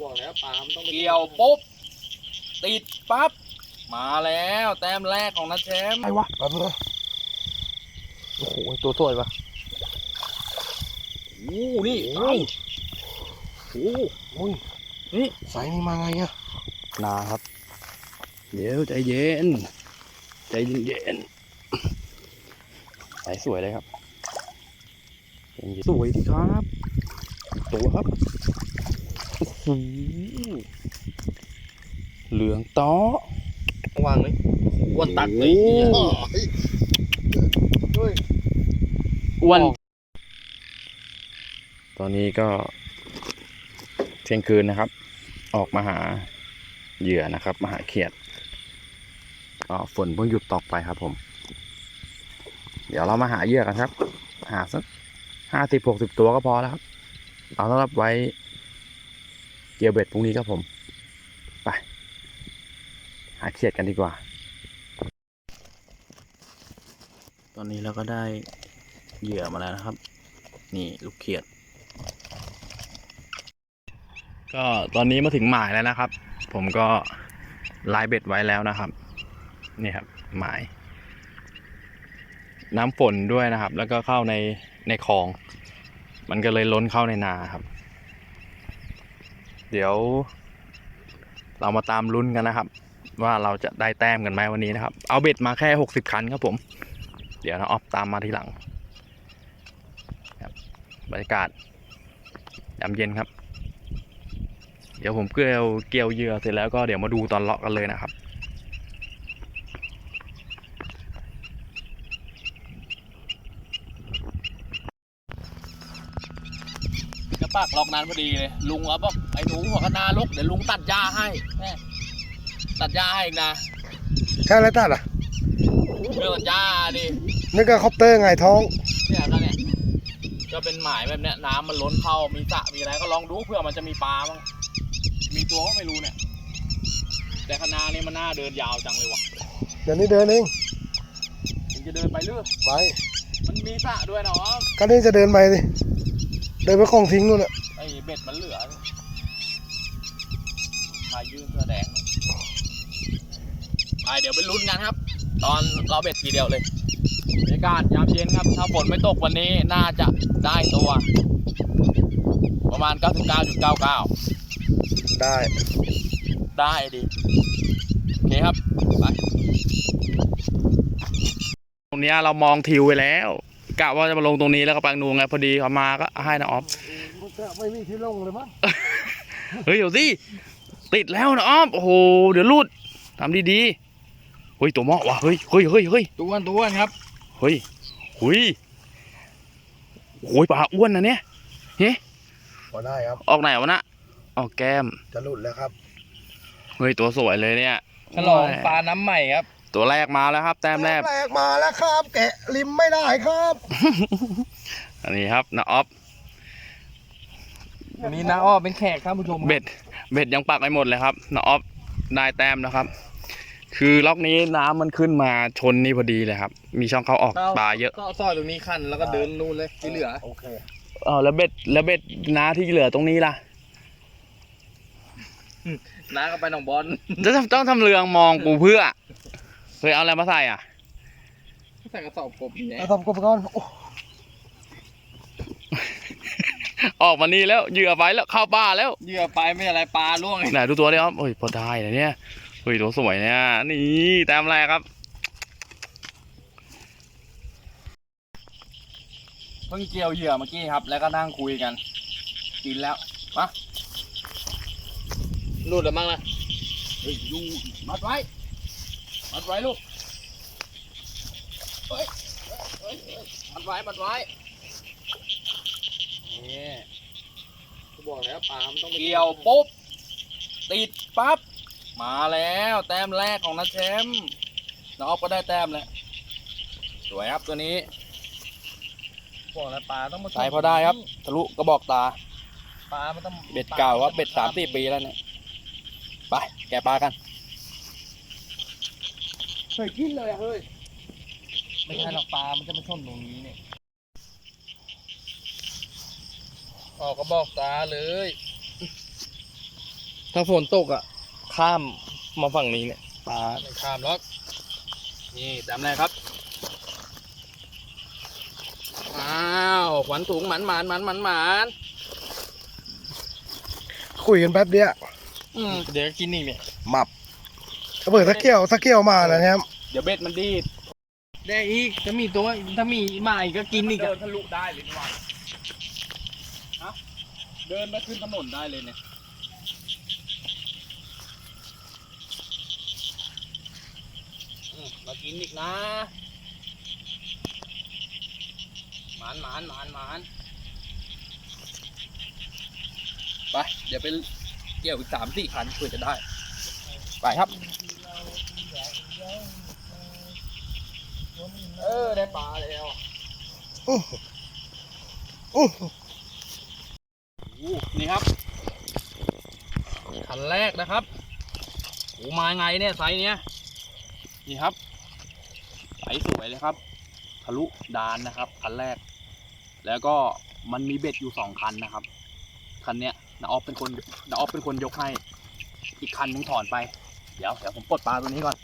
บอกแล้วปลามันต้องไปเกี่ยวปุ๊บ ติดปั๊บ มาแล้วแต้มแรกของนัดแชมป์ไอ้วะแป๊บนึงนะโอ้โหตัวสวยปะโอ้นี่โอ้ไอ้ยโอ้โหนี่สายนี้มาไงอะนาครับ เดี๋ยวใจเย็น ใจเย็นๆสายสวยเลยครับใจเย็นสวยดีครับ ตัวครับโอ้โห เหลืองต้อวางเลยอ้วนตัดเลยโอ้ยเฮ้ยอ้วนตอนนี้ก็เที่ยงคืนนะครับ ออกมาหาเหยื่อนะครับ มาหาเขียดก็ฝนเพิ่งหยุดตกไปครับผม เดี๋ยวเรามาหาเหยื่อกันครับ หาสักห้าสิบหกสิบตัวก็พอแล้วครับ เอาสำหรับไว้ เกี่ยวเบ็ดพรุ่งนี้ครับผม ไป หาเขียดกันดีกว่า ตอนนี้เราก็ได้เหยื่อมาแล้วนะครับ นี่ลูกเขียด ก็ตอนนี้มาถึงหมายแล้วนะครับ ผมก็ไลายเบ็ดไว้แล้วนะครับ นี่ครับหมาย น้ำฝนด้วยนะครับ แล้วก็เข้าในในคลอง มันก็เลยล้นเข้าในนาครับ เดี๋ยว เรามาตามลุ้นกันนะครับ ว่าเราจะได้แต้มกันไหมวันนี้นะครับ เอาเบ็ดมาแค่หกสิบคันครับผม เดี๋ยวนะออฟตามมาทีหลังบบรรยากาศยามเย็นครับ เดี๋ยวผมเกลียวเกี่ยวเยื่อเสร็จแล้วก็เดี๋ยวมาดูตอนเลาะกันเลยนะครับ กระ ปากล็อกนานพอดีเลยลุงเอาบอกไอ้หนูหัวกระนาลกเดี๋ยวลุงตัดหญ้าให้แม่ตัดหญ้าให้อีกนะใช่อะไรตัดอะเรื่องตัดหญ้าดินี่ก็คอปเตอร์ไงท้องเนี่ยก็เนี่ยก็เป็นหมายแบบเนี้ยน้ำมันล้นเข้ามีสระมีอะไรก็ลองดูเผื่อมันจะมีปลาบ้างมีตัวก็ไม่รู้เนี่ย แต่คณะนี้มันน่าเดินยาวจังเลยวะเดี๋ยวนี้เดินเองมันจะเดินไปเรื่อยไปมันมีสระด้วยเนาะก็นี่จะเดินไปสิ เดินไปคลองทิ้งนู่นน่ะไอ้เบ็ดมันเหลือพายยืนเสื้อแดงไปเดี๋ยวไปลุ้นกันครับ ตอนเราเบ็ดทีเดียวเลยบรรยากาศยามเย็นครับ ถ้าฝนไม่ตกวันนี้น่าจะได้ตัว ประมาณ 99.99 ได้ ได้ดิ โอเคครับ ไป ตรงเนี้ยเรามองทิวไปแล้ว กะว่าจะมาลงตรงนี้แล้วก็ปังนูไงพอดีเขามาก็ให้นะออฟไม่มีที่ลงเลยมั้งเฮ้ยเดี๋ยวสิติดแล้วนะออฟโอ้โหเดี๋ยวรูดทำดีๆเฮ้ยตัวเหมาะว่ะเฮ้ยเฮ้ยเฮ้ยเฮ้ยตัวอ้วนตัวอ้วนครับเฮ้ยเฮ้ยโอ้ยปลาอ้วนนะเนี่ยพอได้ครับออกไหนวะนะออกแก้มจะหลุดแล้วครับเฮ้ยตัวสวยเลยเนี่ยฉลองปลาน้ำใหม่ครับ ตัวแรกมาแล้วครับ แต้มแรกแรกมาแล้วครับ แกะริมไม่ได้ครับ อันนี้ครับนะออฟวันนี้น้าอ้อเป็นแขกท่านผู้ชมครับเบ็ด เบ็ดยังปักไม่หมดเลยครับนะออฟได้แต้มนะครับ คือล็อกนี้น้ำมันขึ้นมาชนนี่พอดีเลยครับ มีช่องเข้าออกปลาเยอะก็ซอยตรงนี้คันแล้วก็เดินนู่นเลยที่เหลือโอเคเออแล้วเบ็ดแล้วเบ็ดน้าที่เหลือตรงนี้ล่ะน้าก็ไปหนองบอลจะต้องทำเรืองมองกูเพื่อเค ยเอาอะไรมาใส่อะ ใส่กระสอบกบเนี่ยเอาทำกบก่อนโอ้ออกมานี่แล้วเหยื่อไปแล้วเข้าป่าแล้วเหยื่อไปไม่อะไรปลาล่วงไงไหนดูตัวดิครับโอ้ยพอได้นะเนี่ยเฮ้ยตัวสวยเนี่ยนี่แต้มแรกครับเพิ่งเกี่ยวเหยื่อเมื่อกี้ครับ แล้วก็นั่งคุยกัน กินแล้วมาหลุดแล้วมั้งนะเฮ้ยยูมัดไว้ มัดไว้ลูก เฮ้ยเฮ้ยเฮ้ยมัดไว้มัดไว้นี่กูบอกแล้วปลามันต้องไปเกี่ยวปุ๊บ ติดปั๊บ มาแล้วแต้มแรกของนัดแชมป์น้องออฟก็ได้แต้มแล้วสวยครับตัวนี้บอกแล้วปลาต้องมาใส่พอได้ครับ ทะลุกระบอกตา ปลามันต้องเบ็ดเก่าครับเบ็ดสามสี่ปีแล้วเนี่ยไปแกะปลากันเคยกินเลยอะเฮ้ย ไม่ใช่หรอกปลา มันจะมาชนตรงนี้เนี่ยออกก็บอกตาเลย ถ้าฝนตกอะ ข้ามมาฝั่งนี้เนี่ยปลาไม่ข้ามล็อก นี่ดำแรกครับ อ้าวขวัญถุงหมันหมันหมันหมันหมันคุยกันแป๊บเดียวอืมเดี๋ยวก็กินอีกเนี่ยหมับเปิดสักเกี่ยวสักเกี่ยวมาแล้วนะครับ เดี๋ยวเบ็ดมันดีด ได้อีกถ้ามีตัวถ้ามีมาอีกก็กินอีกเดิอะนทะลุได้เลยนี่หว่าฮะเดินไปขึ้นถนนได้เลยเนี่ยอืมมากินอีกนะหมานหมานหมานหมานไปเดี๋ยวไปเกี่ยวอีกสามสี่คันเพื่อจะได้ ไปครับ เเออได้ปลาแล้วอื้ออื้ออู้นี่ครับคันแรกนะครับโอ้มาไงเนี่ยไซส์เนี้ยนี่ครับไซส์สวยเลยครับ ทะลุดานนะครับคันแรก แล้วก็มันมีเบ็ดอยู่สองคันนะครับ คันเนี้ยนาออฟเป็นคนนาออฟเป็นคนยกให้ อีกคันนึงถอนไป เดี๋ยวเดี๋ยวผมปลดปลาตัวนี้ก่อน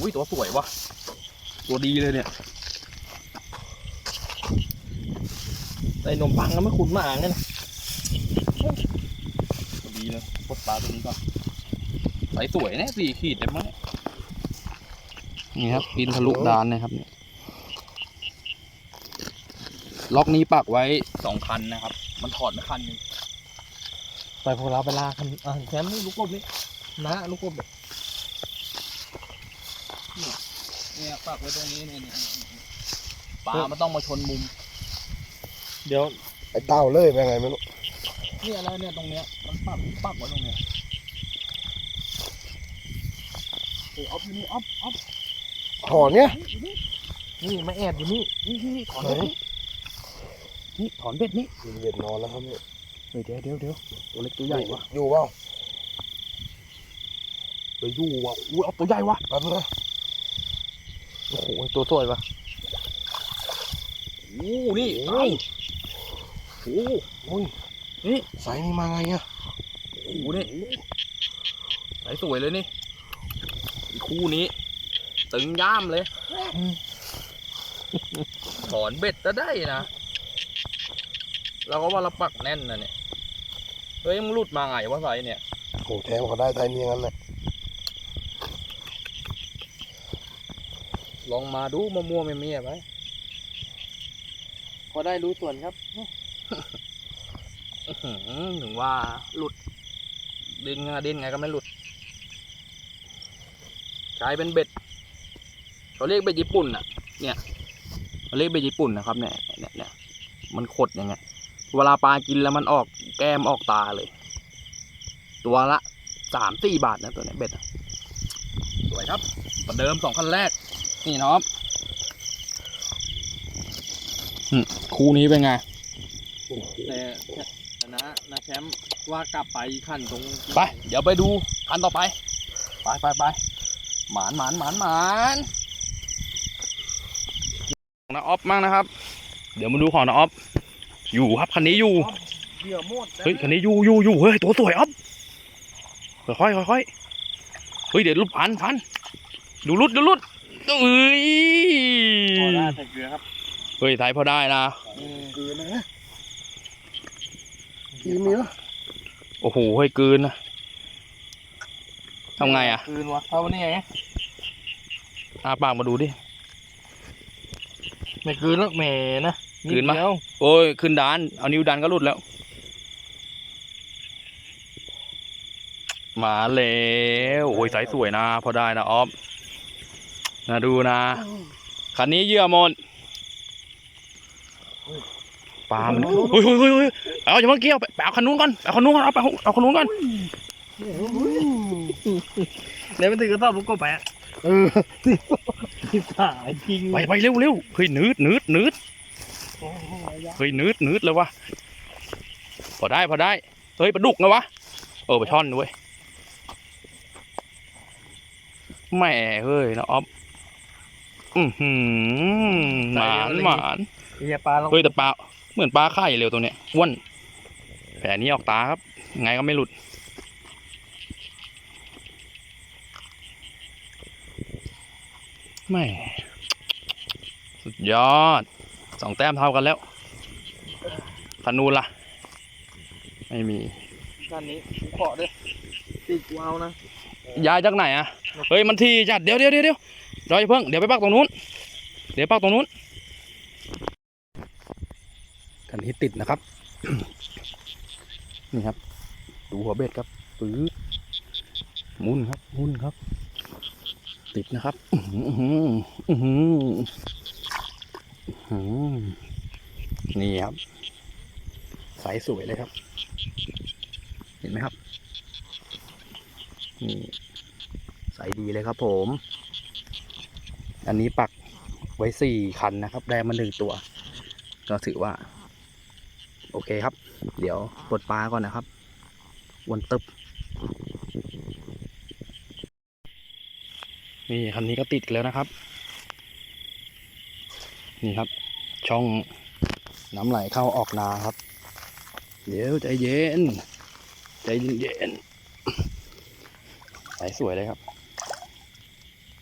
อุ้ยตัวสวยวะตัวดีเลยเนี่ยใส่นมปังก็ไม่ขุนหมาเงี้ยนะดีเลยปลดปลาตัวนี้ก่อนใสสวยเนี่ยสี่ขีดเต็มมั้งนี่ครับกินทะลุดานนะครับเนี่ยล็อกนี้ปักไว้สองคันนะครับ มันถอดมาคันหนึ่งไปพวกเราไปลาคันอะแชมป์นี่ลูกกบนี่นะลูกกบเนี่ย เนี่ย ปักไว้ตรงนี้เนี่ยปลามันต้องมาชนมุม เดี๋ยวไอ้เต้าเลยเป็นไงไม่รู้นี่อะไรเนี่ยตรงเนี้ยมันปักปักไว้ตรงเนี้ยเออออฟอยู่นี่ออฟออฟถอนเนี่ยนี่มาแอบอยู่นี่นี่นี่นี่ถอนเบ็ดนี่นี่ถอนเบ็ดนี่มีเบ็ดนอนแล้วครับเนี่ยเฮ้ยเดี๋ยวเดี๋ยวเดี๋ยวตัวเล็กตัวใหญ่วะอยู่เปล่าเฮ้ยอยู่ว่ะอุ้ยเอาตัวใหญ่วะแป๊บนึงนะ โอ้โห ตัวสวยปะโอ้นี่ไอ้โอ้อุ้ยนี่สายนี้มาไงอะโหนี่สายสวยเลยนี่อีกคู่นี้ ตึงย่ามเลยถอนเบ็ดจะได้นะเราก็ว่าเราปักแน่นนะเนี่ย เฮ้ยมึงหลุดมาไงวะไซเนี่ยโอ้แทงเขาได้ไทยนี้งั้นแหละ ลองมาดูมัวมัวๆเมียๆไปพอได้รู้ส่วนครับอื้อหือถึงว่าหลุดดิ้นไงดิ้นไงก็ไม่หลุดกลายเป็นเบ็ด เขาเรียกเบ็ดญี่ปุ่นอะ เนี่ยเขาเรียกเบ็ดญี่ปุ่นนะครับเนี่ยเนี่ยเนี่ยมันขดยังไงเวลาปลากินแล้วมันออกแก้มออกตาเลย ตัวละสามสี่บาทนะตัวเนี้ยเบ็ดอะสวยครับประเดิมสองคันแรก นี่น้องอืมคู่นี้เป็นไงแต่แต่นะนะแชมป์ว่ากลับไปขั้นตรงไป เดี๋ยวไปดูคันต่อไป ไปไปไปหมานหมานหมานหมานของนาออฟมั่งนะครับ เดี๋ยวมาดูของนาออฟอยู่ครับคันนี้อยู่เหยื่อหมดเฮ้ยคันนี้อยู่อยู่อยู่เฮ้ยตัวสวยออฟค่อยๆค่อยๆเฮ้ยเดี๋ยวลุดพันพันดูลุดดูลุด เอ้ยพอได้ใส่เกลือครับเฮ้ยไทยพอได้นะคืนนะกีมีแล้วโอ้โหเฮ้ยกลืนนะทำไงอะคืนวะเอาวันนี้ไงอาปากมาดูดิไม่คืนแล้วแหมนะคืนปะดเดียวโอ้ยขึ้นดาน เอานิ้วดันก็หลุดแล้ว มาแล้ว โอ้ยสายสวยนะ พอได้นะออฟ นะดูนะ คันนี้เหยื่อหมดปลามันเฮ้ยเฮ้ยเฮ้ยเฮ้ยเอาอย่ามาเกี่ยวไปไปเอาคันนู้นก่อนไปเอาคันนู้นก่อนเอาไปเอาเอาคันนู้นก่อนเดี๋ยวไปถือกระสอบลูกกบไปอะเออที่สายจริงไปไปเร็วเร็วเฮ้ยนืดนืดนืดเฮ้ยนืดนืดเลยวะพอได้พอได้เฮ้ยปลาดุกนะวะเออปลาช่อนด้วยแหม่เฮ้ยนะออฟ อือหือหมานหมานเฮียปลาลงเฮ้ยแต่ปลาเหมือนปลาไข่เร็วตัวเนี้ยอ้วนแผลนี้ออกตาครับ ไงก็ไม่หลุด ไม่ สุดยอด สองแต้มเท่ากันแล้วธนูล่ะ ไม่มีด้านนี้กูขอด้วยติดกูเอานะ ย้ายจากไหนอะเฮ้ย มันทีจัด เดี๋ยวเดี๋ยวเดี๋ยว เรออย่าเพิ่งเดี๋ยวไปปักตรงนู้น เดี๋ยวปักตรงนู้น กันนี้ติดนะครับ นี่ครับ ดูหัวเบ็ดครับปื๊ดหมุนครับ มุนครับ ติดนะครับอื้อหืออื้อหืออื้อหือนี่ครับ สายสวยเลยครับ เห็นไหมครับ นี่ ใสดีเลยครับผม อันนี้ปักไว้สี่คันนะครับ ได้มาหนึ่งตัว ก็ถือว่า โอเคครับ เดี๋ยวปลดปลาก่อนนะครับ วนตึบ นี่คันนี้ก็ติดแล้วนะครับ นี่ครับ ช่องน้ำไหลเข้าออกนาครับ เดี๋ยวใจเย็น ใจเย็นๆสายสวยเลยครับ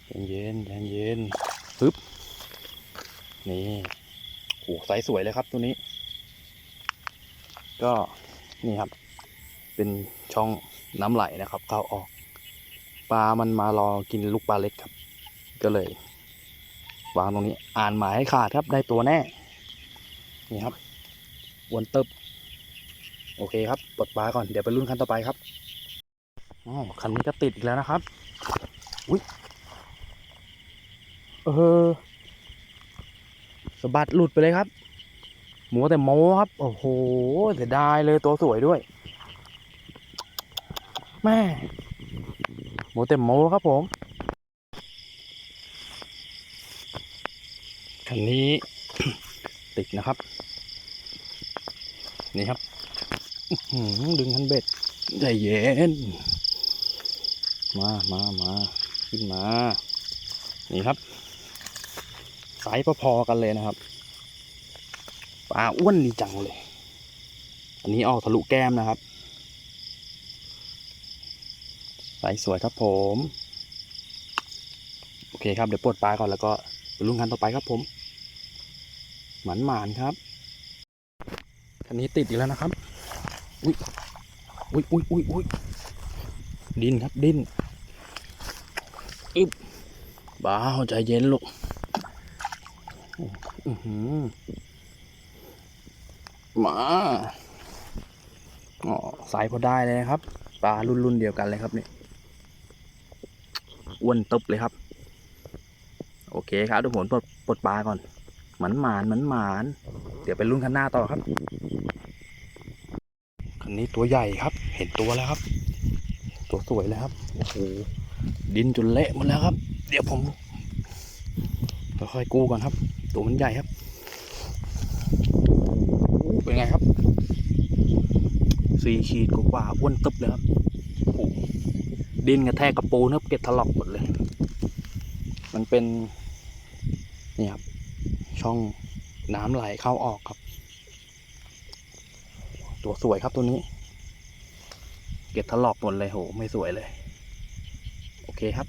ใจเย็นใจเย็นปึ๊บ นี่โหสายสวยเลยครับตัวนี้ ก็นี่ครับ เป็นช่องน้ำไหลนะครับ เข้าออก ปลามันมารอกินลูกปลาเล็กครับ ก็เลยวางตรงนี้ อ่านหมายให้ขาดครับ ได้ตัวแน่ นี่ครับ วนตึบโอเคครับ ปลดปลาก่อน เดี๋ยวไปรุ่นขั้นต่อไปครับอ๋อคันนี้ก็ติดอีกแล้วนะครับ อุ้ย เออสะบัดหลุดไปเลยครับ หมูแต่โมครับ โอ้โหเสียดายเลยตัวสวยด้วย แม่ หมูแต่โมครับผม คันนี้ติดนะครับ นี่ครับดึงคันเบ็ดใจเย็น มามามาขึ้นมา นี่ครับ สายพอๆกันเลยนะครับปลาอ้วนดีจังเลย อันนี้ออกทะลุแก้มนะครับสายสวยครับผม โอเคครับเดี๋ยวปลดปลาก่อนแล้วก็ลุ้นกันต่อไปครับผมหมันหมานครับคันนี้ติดอีกแล้วนะครับ อุ้ยอุ้ยอุ้ยอุ้ยอุ้ยดินครับดินอึบบ้าใจเย็นลูก มาอ๋อสายพอได้เลยนะครับ ปลารุ่นรุ่นเดียวกันเลยครับนี่อ้วนตึบเลยครับ โอเคครับทุกคนปลดปลดปลาก่อนหมันหมานหมันหมาน เดี๋ยวไปรุ่นข้างหน้าต่อครับ คันนี้ตัวใหญ่ครับ เห็นตัวแล้วครับ ตัวสวยแล้วครับ โอ้โห ดินจนเละหมดแล้วครับ เดี๋ยวผมค่อยๆกู้ก่อนครับ ตัวมันใหญ่ครับเป็นไงครับสี่ขีดกว่าอ้วนตึบเลยครับโอ้ดินกระแทกกระปูนครับเก็ดถลอกหมดเลย มันเป็นนี่ครับช่องน้ำไหลเข้าออกครับ ตัวสวยครับตัวนี้ เก็บถลอกหมดเลยโห ไม่สวยเลย โอเคครับ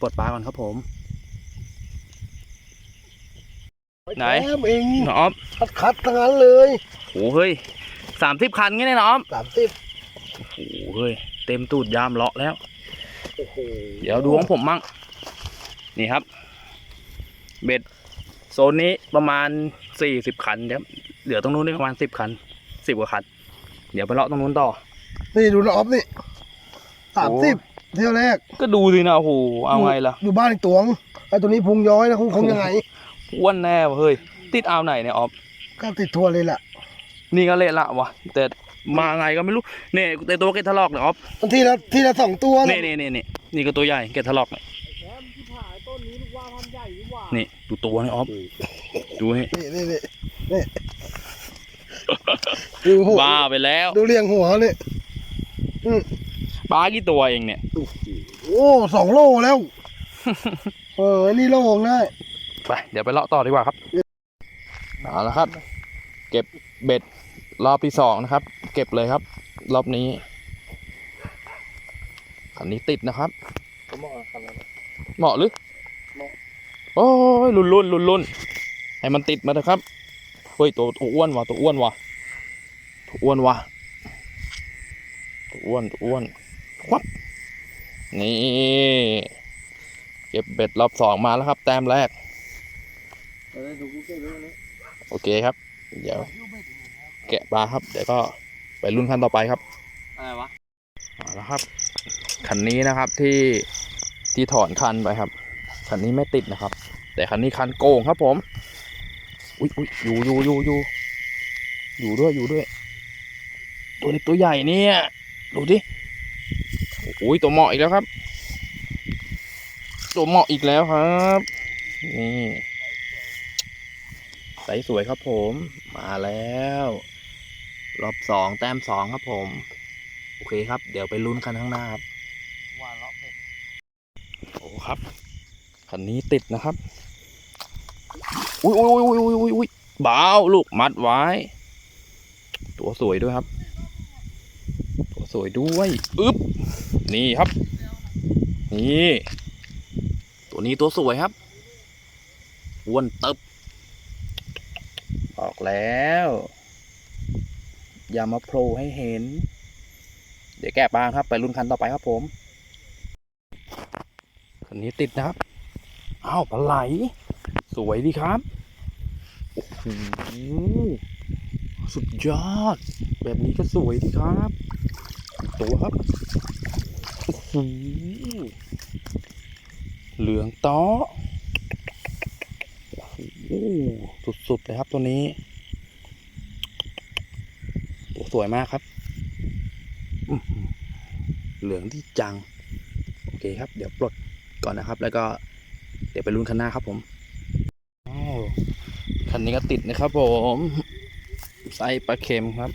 ปลดปลาก่อนครับผม ไหนแต้มเองน้อมคัดคัดๆทั้งนั้นเลยโหเฮ้ยสามสิบคันงี้เนี่ยน้อมสามสิบโอ้เฮ้ยเต็มตูดยามเลาะแล้วโอ้โหเดี๋ยวดูของผมมั่งนี่ครับ เบ็ดโซนนี้ประมาณสี่สิบคันเดี๋ยวเหลือตรงนู้นนี่ประมาณสิบคันสิบกว่าคัน เดี๋ยวไปเลาะตรงนู้นต่อ นี่ดูนะออฟนี่สามสิบเที่ยวแรก ก็ดูสินะโอ้โหเอาไงล่ะ อยู่บ้านอีกตวงไอ้ตัวนี้พุงย้อยนะคงคงยังไง อ้วนแน่วะเฮ้ย ติดอ่าวไหนเนี่ยออฟก็ติดทัวร์เลยแหละนี่ก็เละละวะแต่มาไงก็ไม่รู้เนี่ยแต่ตัวเกตทะลอกเนี่ยออฟบางทีละทีละสองตัวนี่นี่นี่นี่นี่ก็ตัวใหญ่เกตทะลอกเนี่ยแถมที่ผายต้นนี้ลูกว่าพันใหญ่ดีกว่านี่ดูตัวนี่ออฟดูให้นี่นี่นี่นี่ดูหัวบ้าไปแล้ว ดูเรียงหัวเนี่ยปลากี่ตัวเองเนี่ย โอ้สองโลแล้ว เอออันนี่โลงได้ ไปเดี๋ยวไปเลาะต่อดีกว่าครับเอาละครับ เก็บเบ็ดรอบที่สองนะครับ เก็บเลยครับ รอบนี้คันนี้ติดนะครับผมมองคันนั้นเหมาะหรือเหมาะโอ้ยลุนลุนลุนลุนให้มันติดมาเถอะครับเฮ้ยตัวตัวอ้วนว่ะตัวอ้วนว่ะตัวอ้วนว่ะตัวอ้วนตัวอ้วนวับนี่เก็บเบ็ดรอบสองมาแล้วครับ แต้มแรก โอเคครับ เดี๋ยว แกะปลาครับ เดี๋ยวก็ไปรุ่นขั้นต่อไปครับ อะไรวะเอาละครับ คันนี้นะครับที่ที่ถอนคันไปครับ คันนี้ไม่ติดนะครับ แต่คันนี้คันโกงครับผม อุ้ยอุ้ยอยู่อยู่อยู่อยู่อยู่ด้วยอยู่ด้วย ตัวเล็กตัวใหญ่เนี่ย ดูดิโอ้ยตัวเหมาะอีกแล้วครับ ตัวเหมาะอีกแล้วครับ นี่ใสสวยครับผม มาแล้ว รอบสองแต้มสองครับผม โอเคครับ เดี๋ยวไปลุ้นคันข้างหน้าครับว่าเลาะเป็ดโอ้ครับคันนี้ติดนะครับ อุ้ยอุ้ยอุ้ยอุ้ยอุ้ยอุ้ยเบาลูกมัดไว้ ตัวสวยด้วยครับ ตัวสวยด้วยอึ๊บนี่ครับ นี่ ตัวนี้ตัวสวยครับอ้วนตึบออก แล้ว อย่ามาโผล่ให้เห็น เดี๋ยวแก้ปางครับ ไปรุ่นคันต่อไปครับผมคันนี้ติดนะครับอ้าวปลาไหล สวยดีครับโอ้โหสุดยอด แบบนี้ก็สวยดีครับอีกตัวครับโอ้โหเหลืองต้อโอ้โหสุดๆเลยครับตัวนี้ตัว สวยมากครับอื้อหือเหลืองที่จัง โอเคครับ เดี๋ยวปลดก่อนนะครับ แล้วก็เดี๋ยวไปลุ้นคันหน้าครับผมอ้าวคันนี้ก็ติดนะครับผมไส้ปลาเค็มครับ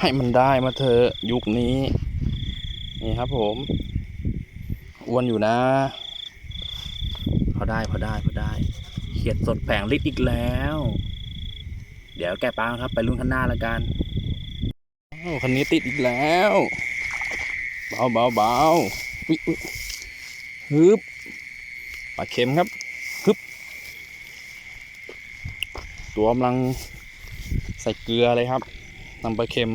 ให้มันได้มาเถอะยุคนี้ นี่ครับผมอ้วนอยู่นะ พอได้พอได้พอได้เขียดสดแผงลิตรอีกแล้ว เดี๋ยวแกะปลาครับ ไปลุ้นคันหน้าแล้วกันอ้าว คันนี้ติดอีกแล้ว เบาเบาเบาอุ๊ยอุ๊ยฮึบปลาเค็มครับฮึบตัวกำลังใส่เกลือเลยครับนำปลาเค็ม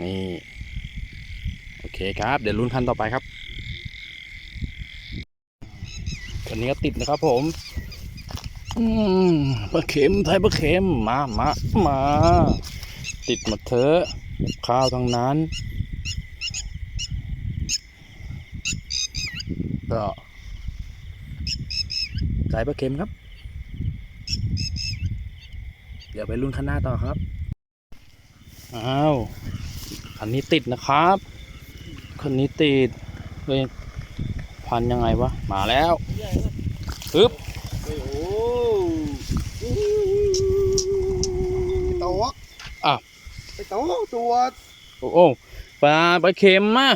นี่ โอเคครับ เดี๋ยวลุ้นขั้นต่อไปครับคันนี้ก็ติดนะครับผมอืมปลาเค็มไทยปลาเค็มมามามา ติดหมาเถอะข้าวทั้งนั้น ก็สายปลาเค็มครับ เดี๋ยวไปรุ่นข้างหน้าต่อครับ อ้าวคันนี้ติดนะครับคันนี้ติดเฮ้ยพันยังไงวะ มาแล้วปึ๊บ ไอ้โตตัวโอ้โอ้ปลาปลาเค็มมา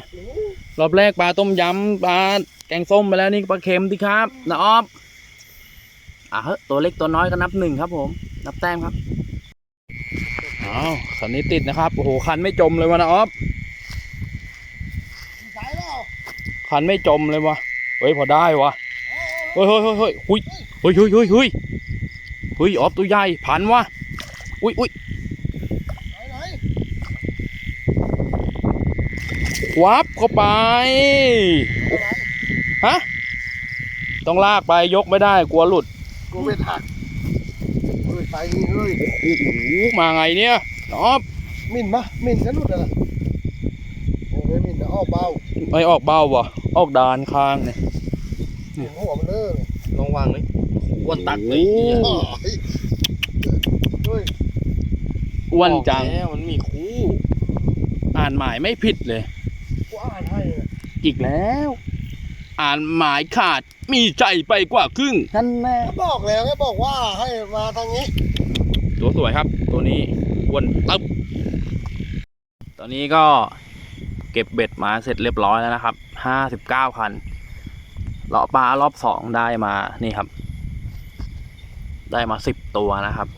รอบแรกปลาต้มยำปลาแกงส้มไปแล้วนี่ปลาเค็มดิครับนะออฟอะเฮ้ยตัวเล็กตัวน้อยก็นับหนึ่งครับ ผม นับแต้มครับอ้าวคันนี้ติดนะครับโอ้โหคันไม่จมเลยวะนะออฟคันไม่จมเลยวะเฮ้ยพอได้วะเฮ้ยเฮ้ยเฮ้ยเฮ้ยหุยเฮ้ยเฮ้ยเฮ้ยเฮ้ยเฮ้ยออฟตัวใหญ่พันวะอุ้ยอุ้ย ไหนไหน ค วับเข้าไป ฮะ ต้องลากไปยกไม่ได้กลัวหลุดกูไปถักเฮ้ยไปนี่เฮ้ยโอ้โหมาไงเนี่ยนอบมินมะมินฉันหลุดอะไรโอ้ยมินนะอ้อเบาไม่ออกเบ้าวะออกดานข้างเนี่ยเห็นหัวมันเลยลองวางเลยอ้วนตักเลยโอ้อ้าวเฮ้ยเฮ้ยอ้วนจังแล้วมันมีคู่ อ่านหมายไม่ผิดเลย กูอ่านให้เนี่ย อีกแล้ว อ่านหมายขาดมีใจไปกว่าครึ่งนั่นแน่ก็บอกแล้วไงบอกว่าให้มาทางนี้ ตัวสวยครับ ตัวนี้อ้วนตึบตอนนี้ก็เก็บเบ็ดมาเสร็จเรียบร้อยแล้วนะครับห้าสิบเก้าคันเลาะปลารอบสองได้มานี่ครับ ได้มาสิบตัวนะครับ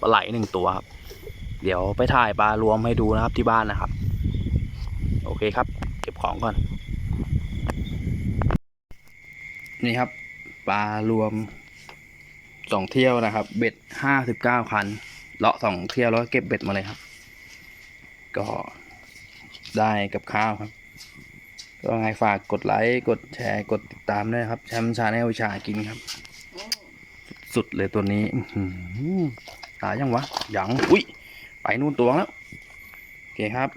ปลาไหลหนึ่งตัวครับ เดี๋ยวไปถ่ายปลารวมให้ดูนะครับที่บ้านนะครับ โอเคครับ เก็บของก่อน นี่ครับปลารวมสองเที่ยวนะครับ เบ็ดห้าสิบเก้าคัน เลาะสองเที่ยวแล้วก็เก็บเบ็ดมาเลยครับ ก็ได้กับข้าวครับ ก็ไงฝากกดไลค์กดแชร์กดติดตามด้วยครับแชมป์ชาแนลวิชากินครับ สุดเลยตัวนี้ตายยังวะยังอุ้ยไปนู่นตัวแล้ว โอเคครับ